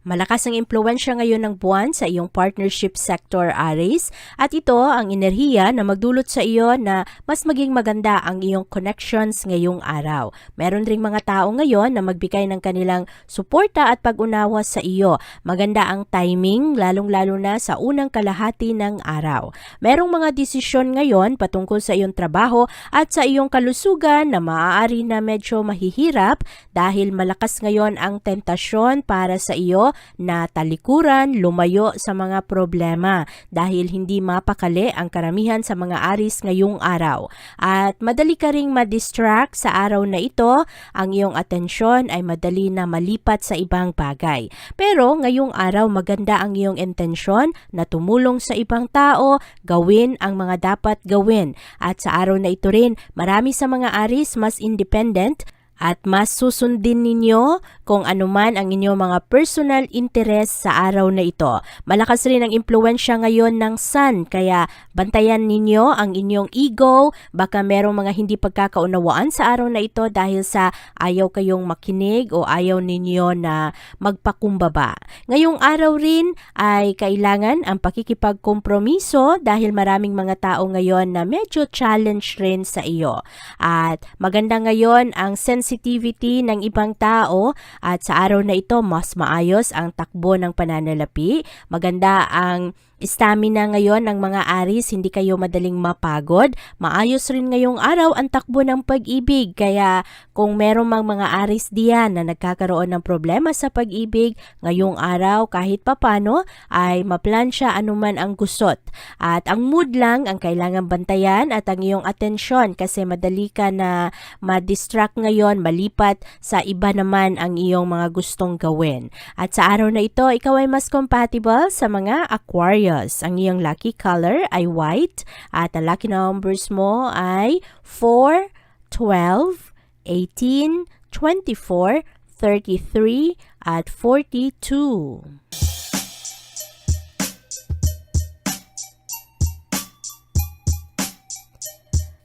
Malakas ang impluensya ngayon ng buwan sa iyong partnership sector Aries at ito ang enerhiya na magdulot sa iyo na mas maging maganda ang iyong connections ngayong araw. Meron ring mga tao ngayon na magbigay ng kanilang suporta at pag-unawa sa iyo. Maganda ang timing lalong-lalo na sa unang kalahati ng araw. Merong mga desisyon ngayon patungkol sa iyong trabaho at sa iyong kalusugan na maaari na medyo mahihirap dahil malakas ngayon ang tentasyon para sa iyo na talikuran, lumayo sa mga problema dahil hindi mapakali ang karamihan sa mga aris ngayong araw. At madali ka ring madistract sa araw na ito, ang iyong atensyon ay madali na malipat sa ibang bagay. Pero ngayong araw maganda ang iyong intensyon na tumulong sa ibang tao, gawin ang mga dapat gawin. At sa araw na ito rin, marami sa mga aris mas independent at mas susundin ninyo kung anuman ang inyong mga personal interest sa araw na ito. Malakas rin ang impluensya ngayon ng sun kaya bantayan ninyo ang inyong ego. Baka merong mga hindi pagkakaunawaan sa araw na ito dahil sa ayaw kayong makinig o ayaw ninyo na magpakumbaba. Ngayong araw rin ay kailangan ang pakikipagkompromiso dahil maraming mga tao ngayon na medyo challenge rin sa iyo. At maganda ngayon ang sensitivity ng ibang tao at sa araw na ito mas maayos ang takbo ng pananalapi. Maganda ang stamina ngayon ng mga aris, hindi kayo madaling mapagod. Maayos rin ngayong araw ang takbo ng pag-ibig. Kaya kung meron mang mga aris diyan na nagkakaroon ng problema sa pag-ibig, ngayong araw kahit papano ay maplansya anuman ang gusot. At ang mood lang ang kailangan bantayan at ang iyong atensyon kasi madali ka na ma-distract ngayon, malipat sa iba naman ang iyong mga gustong gawin. At sa araw na ito, ikaw ay mas compatible sa mga Aquarius. Ang iyong lucky color ay white at ang lucky numbers mo ay 4, 12, 18, 24, 33 at 42.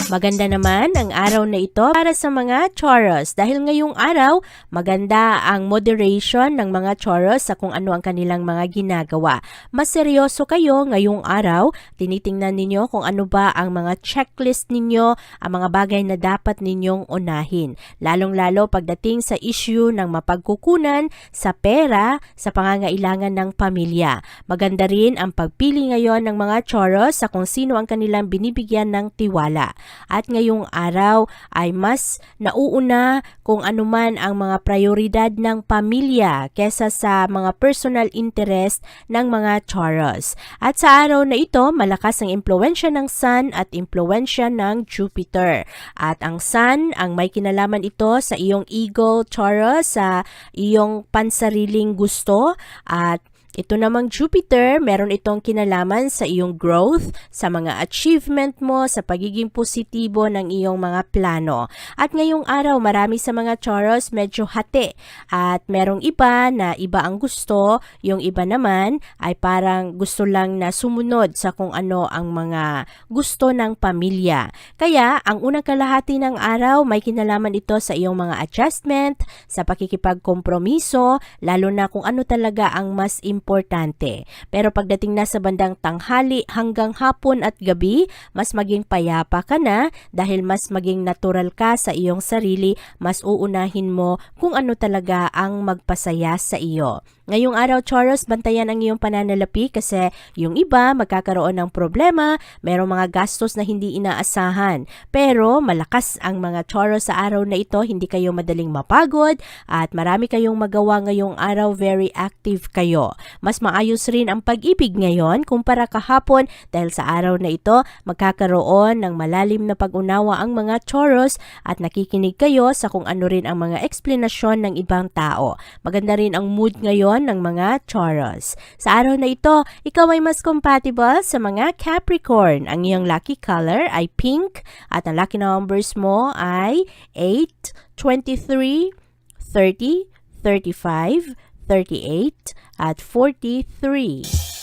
Maganda naman ang araw na ito para sa mga Taurus dahil ngayong araw maganda ang moderation ng mga Taurus sa kung ano ang kanilang mga ginagawa. Mas seryoso kayo ngayong araw, tinitingnan ninyo kung ano ba ang mga checklist ninyo, ang mga bagay na dapat ninyong unahin. Lalong-lalo pagdating sa issue ng mapagkukunan, sa pera, sa pangangailangan ng pamilya. Maganda rin ang pagpili ngayon ng mga Taurus sa kung sino ang kanilang binibigyan ng tiwala at ngayong araw ay mas nauuna kung anuman ang mga prioridad ng pamilya kesa sa mga personal interest ng mga Taurus. At sa araw na ito, malakas ang impluensya ng Sun at impluensya ng Jupiter. At ang Sun, ang may kinalaman ito sa iyong ego Taurus, sa iyong pansariling gusto at ito namang Jupiter, meron itong kinalaman sa iyong growth, sa mga achievement mo, sa pagiging positibo ng iyong mga plano. At ngayong araw, marami sa mga Taurus medyo hati. At merong iba na iba ang gusto, yung iba naman ay parang gusto lang na sumunod sa kung ano ang mga gusto ng pamilya. Kaya, ang unang kalahati ng araw, may kinalaman ito sa iyong mga adjustment, sa pakikipagkompromiso, lalo na kung ano talaga ang mas importante. Pero pagdating na sa bandang tanghali hanggang hapon at gabi, mas maging payapa ka na dahil mas maging natural ka sa iyong sarili, mas uunahin mo kung ano talaga ang magpasaya sa iyo. Ngayong araw, Taurus, bantayan ang iyong pananalapi kasi yung iba magkakaroon ng problema, merong mga gastos na hindi inaasahan. Pero malakas ang mga Taurus sa araw na ito, hindi kayo madaling mapagod at marami kayong magawa ngayong araw, very active kayo. Mas maayos rin ang pag-ibig ngayon kumpara kahapon dahil sa araw na ito, magkakaroon ng malalim na pag-unawa ang mga Taurus at nakikinig kayo sa kung ano rin ang mga eksplanasyon ng ibang tao. Maganda rin ang mood ngayon ng mga Taurus. Sa araw na ito, ikaw ay mas compatible sa mga Capricorn. Ang iyong lucky color ay pink at ang lucky numbers mo ay 8, 23, 30, 35, 38, at 43.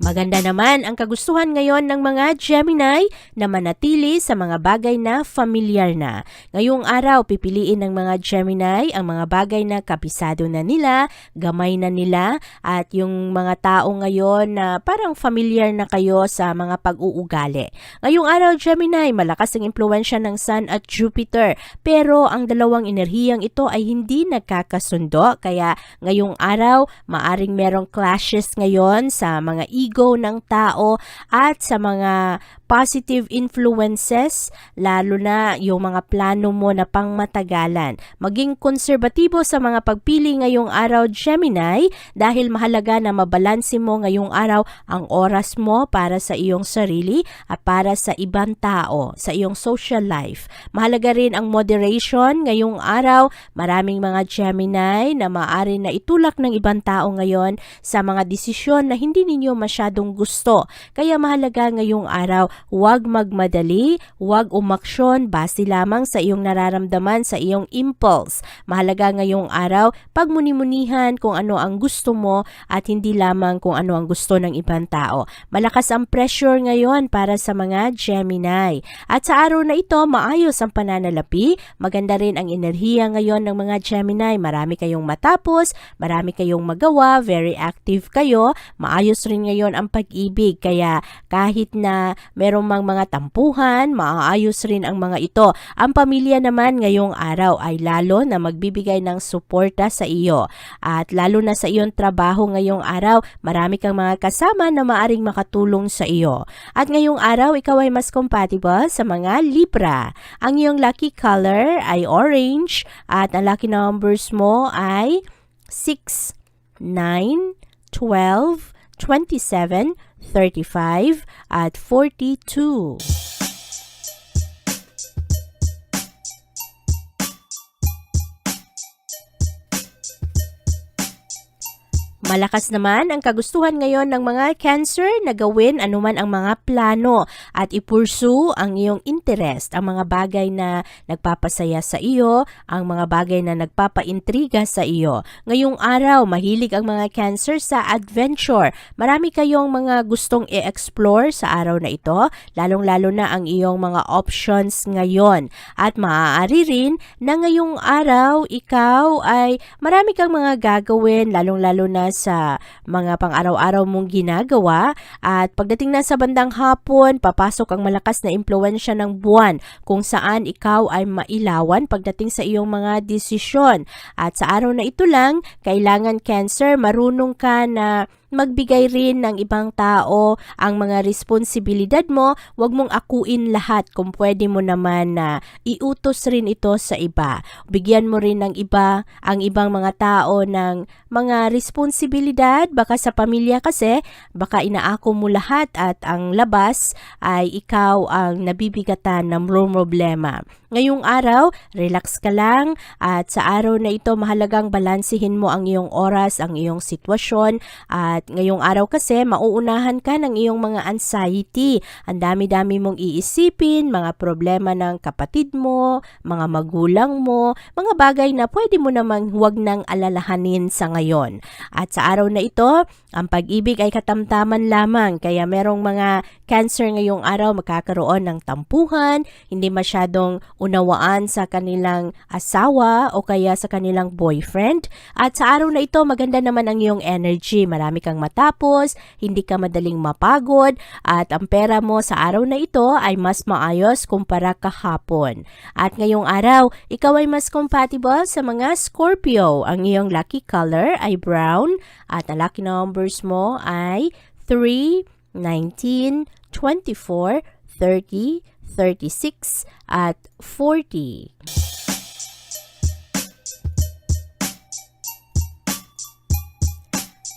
Maganda naman ang kagustuhan ngayon ng mga Gemini na manatili sa mga bagay na familiar na. Ngayong araw, pipiliin ng mga Gemini ang mga bagay na kapisado na nila, gamay na nila, at yung mga tao ngayon na parang familiar na kayo sa mga pag-uugali. Ngayong araw, Gemini, malakas ang impluensya ng Sun at Jupiter, pero ang dalawang enerhiyang ito ay hindi nagkakasundo, kaya ngayong araw, maaring merong clashes ngayon sa mga ego ng tao at sa mga positive influences, lalo na yung mga plano mo na pangmatagalan. Maging konserbatibo sa mga pagpili ngayong araw, Gemini, dahil mahalaga na mabalanse mo ngayong araw ang oras mo para sa iyong sarili at para sa ibang tao, sa iyong social life. Mahalaga rin ang moderation ngayong araw. Maraming mga Gemini na maaari na itulak ng ibang tao ngayon sa mga desisyon na hindi ninyo masyadong gusto. Kaya mahalaga ngayong araw huwag magmadali, huwag umaksyon base lamang sa iyong nararamdaman sa iyong impulse. Mahalaga ngayong araw pagmunimunihan kung ano ang gusto mo at hindi lamang kung ano ang gusto ng ibang tao. Malakas ang pressure ngayon para sa mga Gemini. At sa araw na ito, maayos ang pananalapi. Maganda rin ang enerhiya ngayon ng mga Gemini. Marami kayong matapos, marami kayong magawa, very active kayo. Maayos rin ngayon ang pag-ibig. Kaya kahit na merong mang mga tampuhan, maaayos rin ang mga ito. Ang pamilya naman ngayong araw ay lalo na magbibigay ng suporta sa iyo. At lalo na sa iyong trabaho ngayong araw, marami kang mga kasama na maaring makatulong sa iyo. At ngayong araw, ikaw ay mas compatible sa mga Libra. Ang iyong lucky color ay orange at ang lucky numbers mo ay 6, 9, 12, 27, 35, at 42. Malakas naman ang kagustuhan ngayon ng mga Cancer na gawin anuman ang mga plano at ipursu ang iyong interest, ang mga bagay na nagpapasaya sa iyo, ang mga bagay na nagpapaintriga sa iyo. Ngayong araw, mahilig ang mga Cancer sa adventure. Marami kayong mga gustong i-explore sa araw na ito, lalong-lalo na ang iyong mga options ngayon. At maaari rin na ngayong araw, ikaw ay marami kang mga gagawin, lalong-lalo na sa mga pang-araw-araw mong ginagawa at pagdating na sa bandang hapon, papasok ang malakas na impluensya ng buwan kung saan ikaw ay mailawan pagdating sa iyong mga desisyon. At sa araw na ito lang, kailangan cancer, marunong ka na magbigay rin ng ibang tao ang mga responsibilidad mo, huwag mong akuin lahat kung pwede mo naman na iutos rin ito sa iba. Bigyan mo rin ng iba, ang ibang mga tao ng mga responsibilidad, baka sa pamilya kasi, baka inaako mo lahat at ang labas ay ikaw ang nabibigatan ng problema. Ngayong araw, relax ka lang at sa araw na ito mahalagang balansihin mo ang iyong oras, ang iyong sitwasyon at ngayong araw kasi mauunahan ka ng iyong mga anxiety. Ang dami-dami mong iisipin, mga problema ng kapatid mo, mga magulang mo, mga bagay na pwede mo namang huwag nang alalahanin sa ngayon. At sa araw na ito, ang pag-ibig ay katamtaman lamang kaya merong mga Cancer ngayong araw magkakaroon ng tampuhan, hindi masyadong unawaan sa kanilang asawa o kaya sa kanilang boyfriend. At sa araw na ito, maganda naman ang iyong energy. Marami kang matapos, hindi ka madaling mapagod, at ang pera mo sa araw na ito ay mas maayos kumpara kahapon. At ngayong araw, ikaw ay mas compatible sa mga Scorpio. Ang iyong lucky color ay brown at ang lucky numbers mo ay 3, 19, 24, 30, 36, at 40.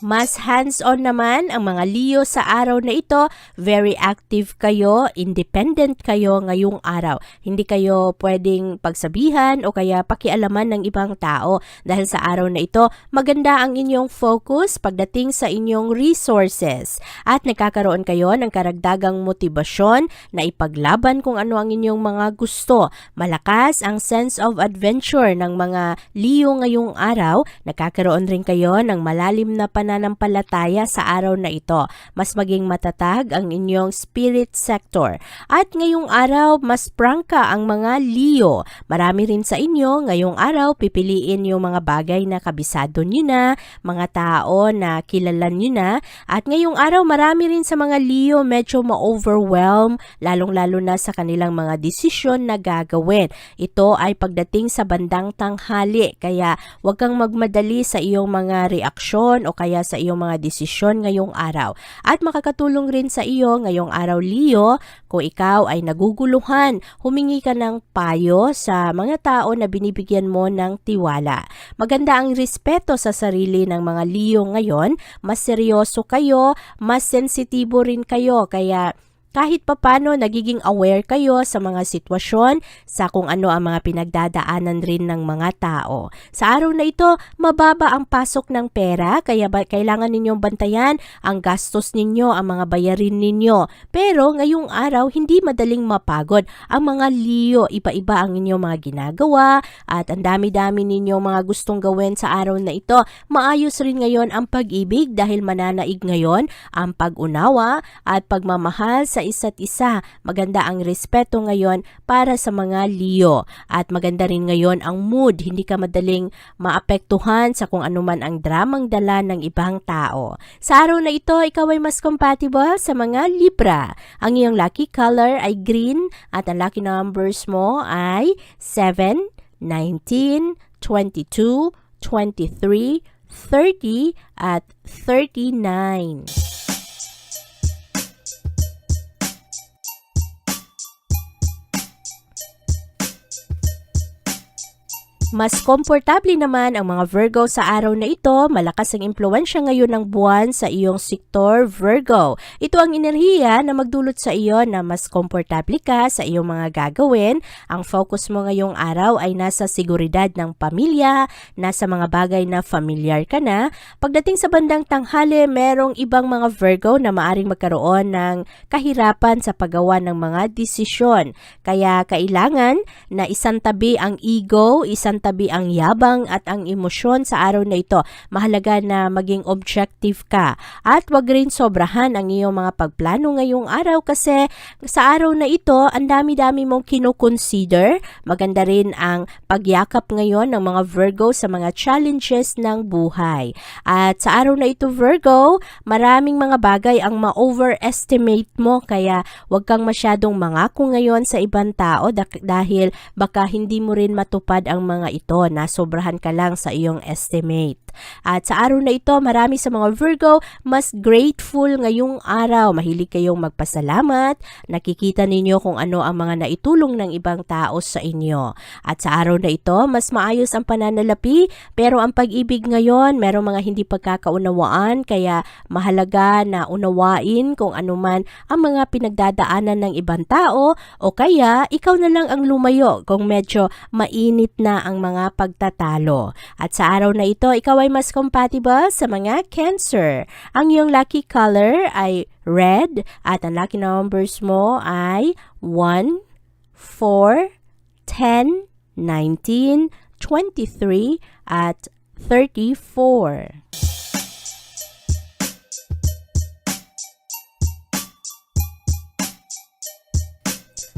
Mas hands-on naman ang mga Leo sa araw na ito. Very active kayo, independent kayo ngayong araw. Hindi kayo pwedeng pagsabihan o kaya pakialaman ng ibang tao. Dahil sa araw na ito, maganda ang inyong focus pagdating sa inyong resources. At nagkakaroon kayo ng karagdagang motibasyon na ipaglaban kung ano ang inyong mga gusto. Malakas ang sense of adventure ng mga Leo ngayong araw. Nagkakaroon rin kayo ng malalim na pananampalataya sa araw na ito. Mas maging matatag ang inyong spirit sector. At ngayong araw, mas prangka ang mga Leo. Marami rin sa inyo, ngayong araw, pipiliin yung mga bagay na kabisado nyo na, mga tao na kilala nyo na. At ngayong araw, marami rin sa mga Leo medyo ma-overwhelm, lalong-lalo na sa kanilang mga desisyon na gagawin. Ito ay pagdating sa bandang tanghali, kaya huwag kang magmadali sa iyong mga reaksyon o kaya sa iyong mga desisyon ngayong araw. At makakatulong rin sa iyo ngayong araw, Leo, kung ikaw ay naguguluhan, humingi ka ng payo sa mga tao na binibigyan mo ng tiwala. Maganda ang respeto sa sarili ng mga Leo ngayon, mas seryoso kayo, mas sensitibo rin kayo, kaya kahit papano nagiging aware kayo sa mga sitwasyon, sa kung ano ang mga pinagdadaanan rin ng mga tao. Sa araw na ito, mababa ang pasok ng pera, kaya ba, kailangan ninyong bantayan ang gastos ninyo, ang mga bayarin ninyo. Pero ngayong araw, hindi madaling mapagod. Ang mga Leo, iba-iba ang inyong mga ginagawa at ang dami-dami ninyong mga gustong gawin sa araw na ito. Maayos rin ngayon ang pag-ibig dahil mananaig ngayon ang pag-unawa at pagmamahal sa isa't isa. Maganda ang respeto ngayon para sa mga Leo. At maganda rin ngayon ang mood. Hindi ka madaling maapektuhan sa kung anuman ang dramang dala ng ibang tao. Sa araw na ito, ikaw ay mas compatible sa mga Libra. Ang iyong lucky color ay green at ang lucky numbers mo ay 7, 19, 22, 23, 30 at 39. Mas komportable naman ang mga Virgo sa araw na ito. Malakas ang impluensya ngayon ng buwan sa iyong sektor Virgo. Ito ang enerhiya na magdulot sa iyo na mas komportable ka sa iyong mga gagawin. Ang focus mo ngayong araw ay nasa seguridad ng pamilya, nasa mga bagay na familiar ka na. Pagdating sa bandang tanghali, merong ibang mga Virgo na maaring magkaroon ng kahirapan sa paggawa ng mga desisyon. Kaya kailangan na isantabi ang ego, isang tabi ang yabang at ang emosyon sa araw na ito. Mahalaga na maging objective ka at wag rin sobrahan ang iyong mga pagplano ngayong araw kasi sa araw na ito, ang dami-dami mong kinoconsider. Maganda rin ang pagyakap ngayon ng mga Virgo sa mga challenges ng buhay. At sa araw na ito, Virgo, maraming mga bagay ang ma-overestimate mo kaya wag kang masyadong mangako ngayon sa ibang tao dahil baka hindi mo rin matupad ang mga ito na sobrahan ka lang sa iyong estimate. At sa araw na ito, marami sa mga Virgo mas grateful ngayong araw. Mahilig kayong magpasalamat. Nakikita ninyo kung ano ang mga naitulong ng ibang tao sa inyo. At sa araw na ito, mas maayos ang pananalapi. Pero ang pag-ibig ngayon, merong mga hindi pagkakaunawaan. Kaya mahalaga na unawain kung ano man ang mga pinagdadaanan ng ibang tao. O kaya, ikaw na lang ang lumayo kung medyo mainit na ang mga pagtatalo. At sa araw na ito, ikaw ay mas compatible sa mga Cancer. Ang iyong lucky color ay red at ang lucky numbers mo ay 1, 4, 10, 19, 23 at 34.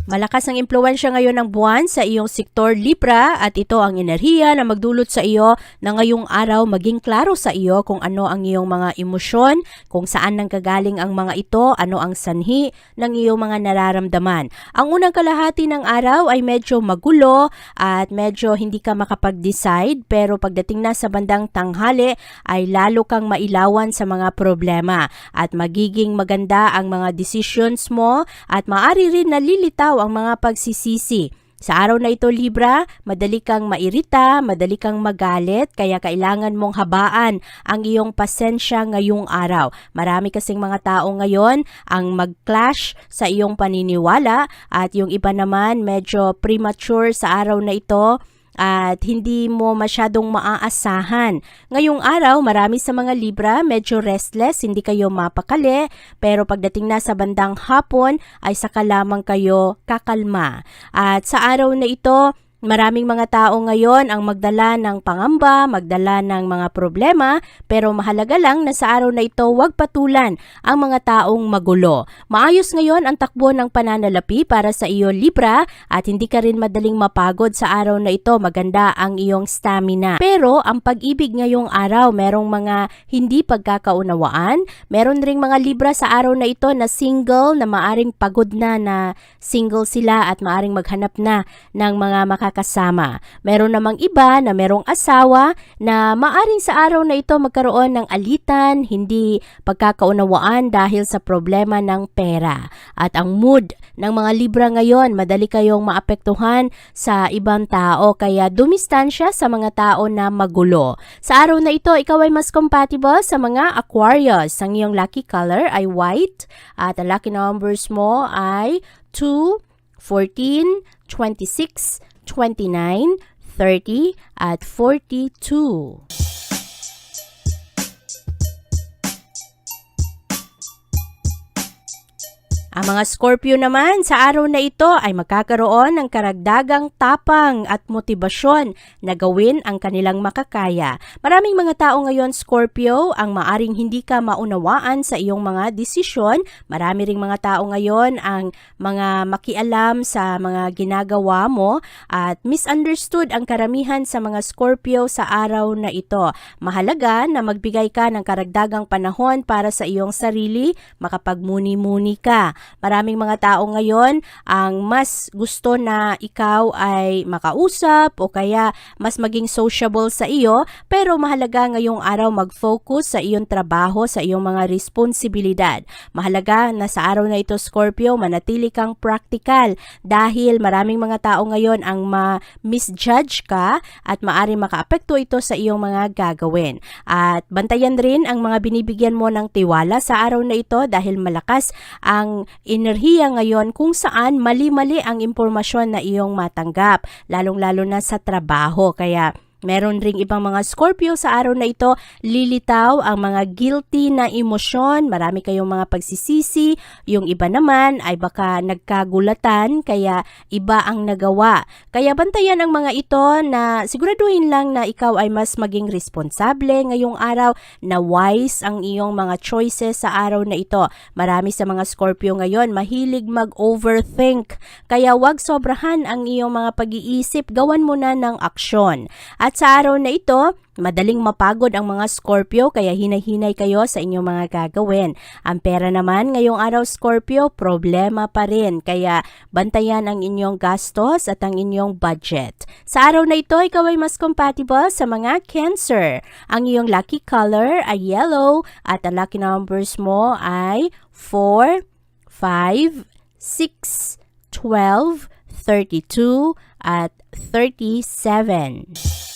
Malakas ang impluensya ngayon ng buwan sa iyong sektor Libra at ito ang enerhiya na magdulot sa iyo na ngayong araw maging klaro sa iyo kung ano ang iyong mga emosyon, kung saan nanggagaling ang mga ito, ano ang sanhi ng iyong mga nararamdaman. Ang unang kalahati ng araw ay medyo magulo at medyo hindi ka makapag-decide pero pagdating na sa bandang tanghali ay lalo kang mailawan sa mga problema at magiging maganda ang mga decisions mo at maari rin nalilitaw ang mga pagsisisi. Sa araw na ito, Libra, madali kang mairita, madali kang magalit, kaya kailangan mong habaan ang iyong pasensya ngayong araw. Marami kasing mga tao ngayon ang mag-clash sa iyong paniniwala at yung iba naman medyo premature sa araw na ito at hindi mo masyadong maaasahan. Ngayong araw, marami sa mga Libra medyo restless, hindi kayo mapakali, pero pagdating na sa bandang hapon ay saka lamang kayo kakalma. At sa araw na ito, Maraming mga tao ngayon ang magdala ng pangamba, magdala ng mga problema, pero mahalaga lang na sa araw na ito huwag patulan ang mga taong magulo. Maayos ngayon ang takbo ng pananalapi para sa iyo Libra at hindi ka rin madaling mapagod sa araw na ito. Maganda ang iyong stamina. Pero ang pag-ibig ngayong araw, merong mga hindi pagkakaunawaan. Meron ring mga Libra sa araw na ito na single na maaring pagod na na single sila at maaring maghanap na ng mga makakasama. Meron namang iba na merong asawa na maaring sa araw na ito magkaroon ng alitan, hindi pagkakaunawaan dahil sa problema ng pera. At ang mood ng mga Libra ngayon, madali kayong maapektuhan sa ibang tao kaya dumistansya sa mga tao na magulo. Sa araw na ito, ikaw ay mas compatible sa mga Aquarius. Ang iyong lucky color ay white at ang lucky numbers mo ay 2, 14, 26, 29, 30, at 42. Ang mga Scorpio naman sa araw na ito ay magkakaroon ng karagdagang tapang at motibasyon na gawin ang kanilang makakaya. Maraming mga tao ngayon Scorpio ang maaring hindi ka maunawaan sa iyong mga desisyon. Marami ring mga tao ngayon ang mga makialam sa mga ginagawa mo at misunderstood ang karamihan sa mga Scorpio sa araw na ito. Mahalaga na magbigay ka ng karagdagang panahon para sa iyong sarili, makapagmuni-muni ka. Maraming mga tao ngayon ang mas gusto na ikaw ay makausap o kaya mas maging sociable sa iyo pero mahalaga ngayong araw mag-focus sa iyong trabaho, sa iyong mga responsibilidad. Mahalaga na sa araw na ito Scorpio manatili kang practical dahil maraming mga tao ngayon ang ma-misjudge ka at maari makaapekto ito sa iyong mga gagawin. At bantayan rin ang mga binibigyan mo ng tiwala sa araw na ito dahil malakas ang enerhiya ngayon kung saan mali-mali ang impormasyon na iyong matanggap, lalong-lalo na sa trabaho. Kaya Meron ring ibang mga Scorpio sa araw na ito, lilitaw ang mga guilty na emosyon, marami kayong mga pagsisisi, yung iba naman ay baka nagkagulatan kaya iba ang nagawa. Kaya bantayan ang mga ito na siguraduhin lang na ikaw ay mas maging responsable ngayong araw, na wise ang iyong mga choices sa araw na ito. Marami sa mga Scorpio ngayon mahilig mag-overthink, kaya wag sobrahan ang iyong mga pag-iisip, gawan mo na ng aksyon. At sa araw na ito, madaling mapagod ang mga Scorpio kaya hinay-hinay kayo sa inyong mga gagawin. Ang pera naman ngayong araw Scorpio, problema pa rin kaya bantayan ang inyong gastos at ang inyong budget. Sa araw na ito, ikaw ay mas compatible sa mga Cancer. Ang iyong lucky color ay yellow at ang lucky numbers mo ay 4, 5, 6, 12, 32, at 37.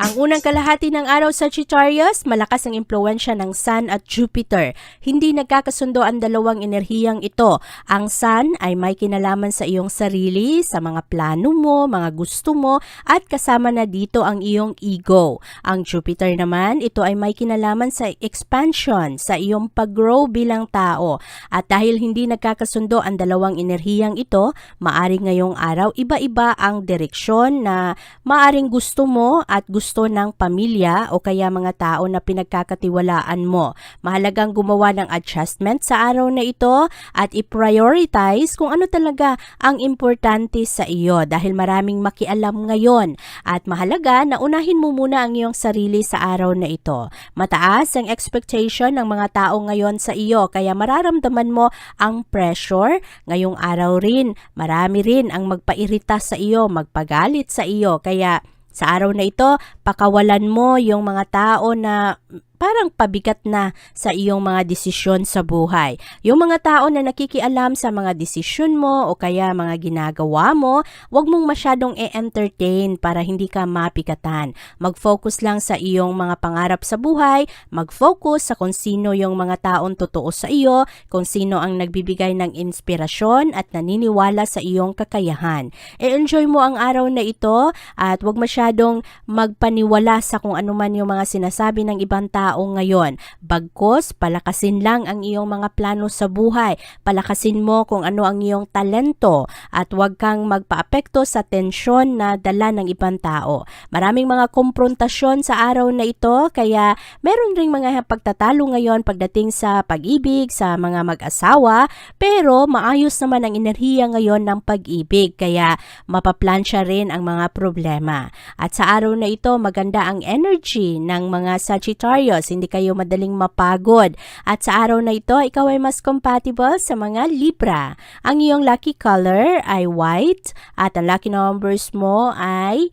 Ang unang kalahati ng araw sa Sagittarius, malakas ang impluensya ng Sun at Jupiter. Hindi nagkakasundo ang dalawang enerhiyang ito. Ang Sun ay may kinalaman sa iyong sarili, sa mga plano mo, mga gusto mo, at kasama na dito ang iyong ego. Ang Jupiter naman, ito ay may kinalaman sa expansion, sa iyong pag-grow bilang tao. At dahil hindi nagkakasundo ang dalawang enerhiyang ito, maaring ngayong araw iba-iba ang direksyon na maaring gusto mo at gusto gusto ng pamilya o kaya mga tao na pinagkakatiwalaan mo. Mahalagang gumawa ng adjustment sa araw na ito at i-prioritize kung ano talaga ang importante sa iyo dahil maraming makialam ngayon at mahalaga na unahin mo muna ang iyong sarili sa araw na ito. Mataas ang expectation ng mga tao ngayon sa iyo kaya mararamdaman mo ang pressure. Ngayong araw rin, marami rin ang magpairita sa iyo, magpagalit sa iyo kaya sa araw na ito, pakawalan mo yung mga tao na parang pabigat na sa iyong mga desisyon sa buhay. Yung mga tao na nakikialam sa mga desisyon mo o kaya mga ginagawa mo, wag mong masyadong e-entertain para hindi ka mapikatan. Mag-focus lang sa iyong mga pangarap sa buhay, mag-focus sa kung sino yung mga taong totoo sa iyo, kung sino ang nagbibigay ng inspirasyon at naniniwala sa iyong kakayahan. E-enjoy mo ang araw na ito at wag masyadong magpaniwala sa kung ano man yung mga sinasabi ng ibang tao ngayon. Bagkos, palakasin lang ang iyong mga plano sa buhay. Palakasin mo kung ano ang iyong talento at huwag kang magpaapekto sa tensyon na dala ng ibang tao. Maraming mga komprontasyon sa araw na ito kaya meron ring mga pagtatalo ngayon pagdating sa pag-ibig sa mga mag-asawa pero maayos naman ang enerhiya ngayon ng pag-ibig kaya mapaplansya rin ang mga problema. At sa araw na ito maganda ang energy ng mga Sagittarius, hindi kayo madaling mapagod. At sa araw na ito ikaw ay mas compatible sa mga Libra. Ang iyong lucky color ay white at ang lucky numbers mo ay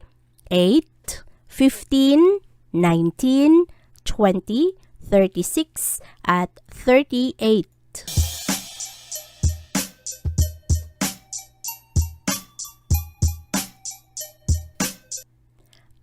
8, 15, 19, 20, 36 at 38.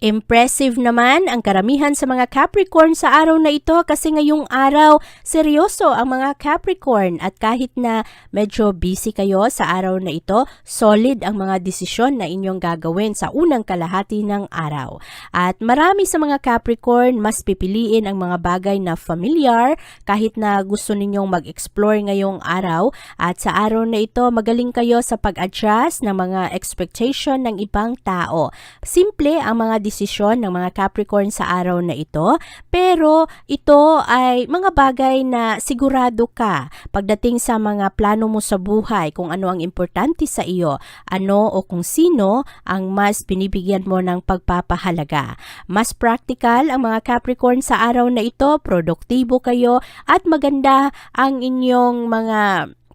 Impressive naman ang karamihan sa mga Capricorn sa araw na ito kasi ngayong araw seryoso ang mga Capricorn at kahit na medyo busy kayo sa araw na ito, solid ang mga desisyon na inyong gagawin sa unang kalahati ng araw. At marami sa mga Capricorn mas pipiliin ang mga bagay na familiar kahit na gusto ninyong mag-explore ngayong araw at sa araw na ito magaling kayo sa pag-adjust ng mga expectation ng ibang tao. Simple ang mga desisyon ng mga Capricorn sa araw na ito, pero ito ay mga bagay na sigurado ka pagdating sa mga plano mo sa buhay, kung ano ang importante sa iyo, ano o kung sino ang mas binibigyan mo ng pagpapahalaga. Mas practical ang mga Capricorn sa araw na ito, produktibo kayo at maganda ang inyong mga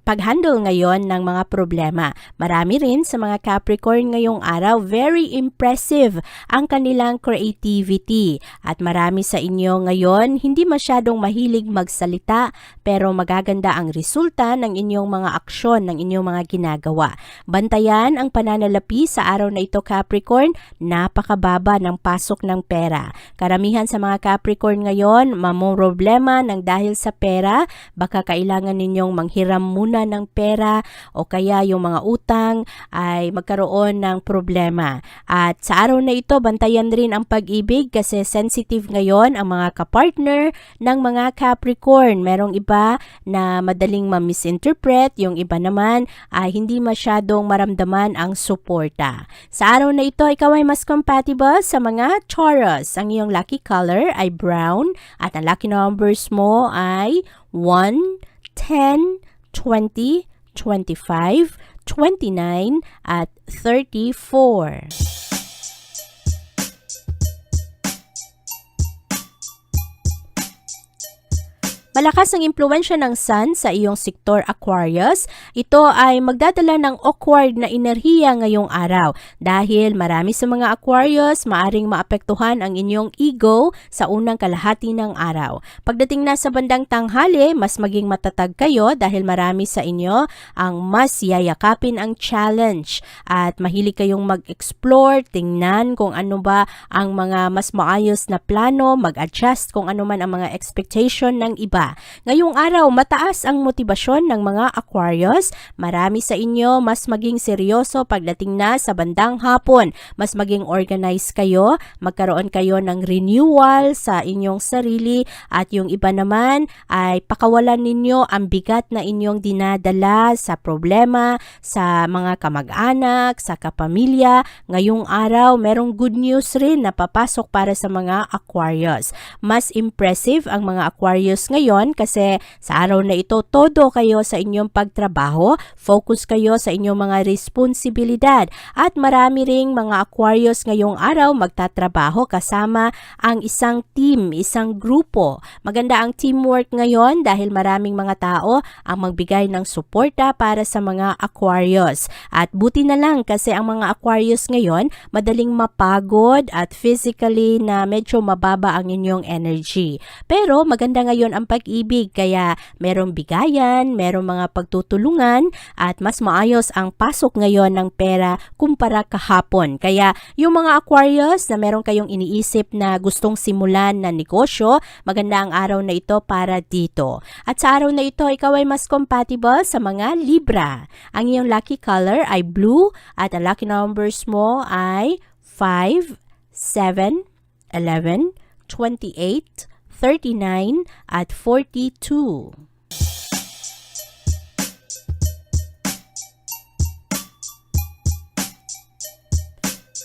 pag-handle ngayon ng mga problema. Marami rin sa mga Capricorn ngayong araw, very impressive ang kanilang creativity. At marami sa inyo ngayon, hindi masyadong mahilig magsalita, pero magaganda ang resulta ng inyong mga aksyon, ng inyong mga ginagawa. Bantayan ang pananalapi sa araw na ito Capricorn, napakababa ng pasok ng pera. Karamihan sa mga Capricorn ngayon, problema ng dahil sa pera, baka kailangan ninyong manghiram muna ng pera o kaya yung mga utang ay magkaroon ng problema. At sa araw na ito, bantayan rin ang pag-ibig kasi sensitive ngayon ang mga kapartner ng mga Capricorn. Merong iba na madaling ma-misinterpret, yung iba naman ay hindi masyadong maramdaman ang suporta. Sa araw na ito, ikaw ay mas compatible sa mga Taurus. Ang iyong lucky color ay brown at ang lucky numbers mo ay 1, 10, 20, 25, 29, at 34. Malakas ang impluensya ng Sun sa iyong sektor Aquarius. Ito ay magdadala ng awkward na enerhiya ngayong araw dahil marami sa mga Aquarius maaring maapektuhan ang inyong ego sa unang kalahati ng araw. Pagdating na sa bandang tanghali, mas maging matatag kayo dahil marami sa inyo ang mas yayakapin ang challenge at mahilig kayong mag-explore, tingnan kung ano ba ang mga mas maayos na plano, mag-adjust kung ano man ang mga expectation ng iba. Ngayong araw, mataas ang motibasyon ng mga Aquarius. Marami sa inyo mas maging seryoso pagdating na sa bandang hapon. Mas maging organized kayo, magkaroon kayo ng renewal sa inyong sarili at yung iba naman ay pakawalan ninyo ang bigat na inyong dinadala sa problema, sa mga kamag-anak, sa kapamilya. Ngayong araw, merong good news rin na papasok para sa mga Aquarius. Mas impressive ang mga Aquarius ngayon kasi sa araw na ito, todo kayo sa inyong pagtrabaho, focus kayo sa inyong mga responsibilidad at marami ring mga Aquarius ngayong araw magtatrabaho kasama ang isang team, isang grupo. Maganda ang teamwork ngayon dahil maraming mga tao ang magbigay ng suporta para sa mga Aquarius. At buti na lang kasi ang mga Aquarius ngayon madaling mapagod at physically na medyo mababa ang inyong energy. Pero maganda ngayon ang pag-ibig kaya merong bigayan, merong mga pagtutulungan at mas maayos ang pasok ngayon ng pera kumpara kahapon. Kaya yung mga Aquarius na meron kayong iniisip na gustong simulan na negosyo, maganda ang araw na ito para dito. At sa araw na ito, ikaw ay mas compatible sa mga Libra. Ang iyong lucky color ay blue at ang lucky numbers mo ay 5, 7, 11, 28, 39, at 42.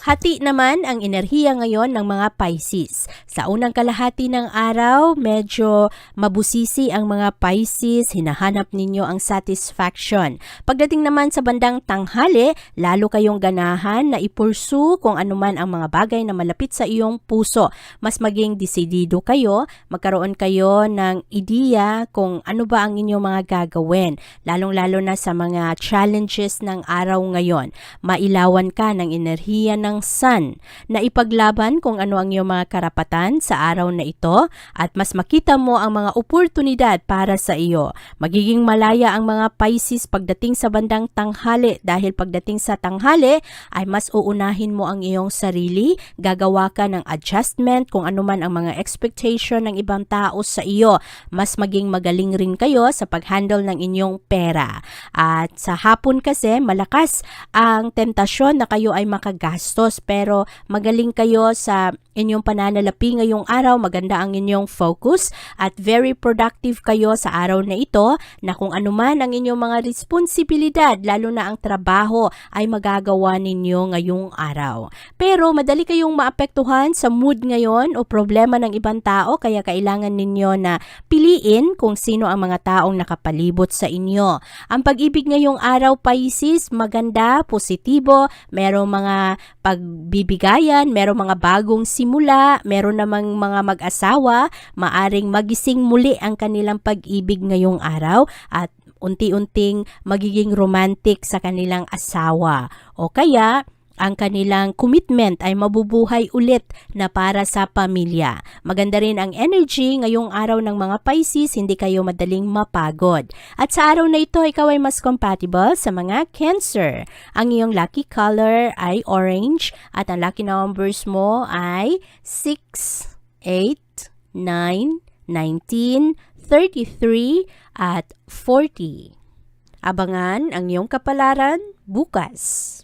Hati naman ang enerhiya ngayon ng mga Pisces. Sa unang kalahati ng araw, medyo mabusisi ang mga Pisces, hinahanap ninyo ang satisfaction. Pagdating naman sa bandang tanghali, lalo kayong ganahan na ipursu kung anuman ang mga bagay na malapit sa iyong puso. Mas maging desidido kayo, magkaroon kayo ng ideya kung ano ba ang inyong mga gagawin, lalong-lalo na sa mga challenges ng araw ngayon. Mailawan ka ng enerhiya ng sun na ipaglaban kung ano ang iyong mga karapatan sa araw na ito at mas makita mo ang mga oportunidad para sa iyo. Magiging malaya ang mga Pisces pagdating sa bandang tanghali dahil pagdating sa tanghali ay mas uunahin mo ang iyong sarili, gagawa ka ng adjustment kung ano man ang mga expectation ng ibang tao sa iyo. Mas maging magaling rin kayo sa paghandle ng inyong pera. At sa hapon kasi malakas ang tentasyon na kayo ay makagastos pero magaling kayo sa inyong pananalapi ngayong araw, maganda ang inyong focus at very productive kayo sa araw na ito na kung ano man ang inyong mga responsibilidad, lalo na ang trabaho ay magagawa ninyo ngayong araw. Pero madali kayong maapektuhan sa mood ngayon o problema ng ibang tao kaya kailangan ninyo na piliin kung sino ang mga taong nakapalibot sa inyo. Ang pag-ibig ngayong araw, Pisces, maganda, positibo, merong mga pagbibigayan, merong mga bagong simula, meron namang mga mag-asawa, maaring magising muli ang kanilang pag-ibig ngayong araw at unti-unting magiging romantic sa kanilang asawa. O kaya, ang kanilang commitment ay mabubuhay ulit na para sa pamilya. Maganda rin ang energy ngayong araw ng mga Pisces, hindi kayo madaling mapagod. At sa araw na ito, ikaw ay mas compatible sa mga Cancer. Ang iyong lucky color ay orange at ang lucky numbers mo ay 6, 8, 9, 19, 33 at 40. Abangan ang iyong kapalaran bukas.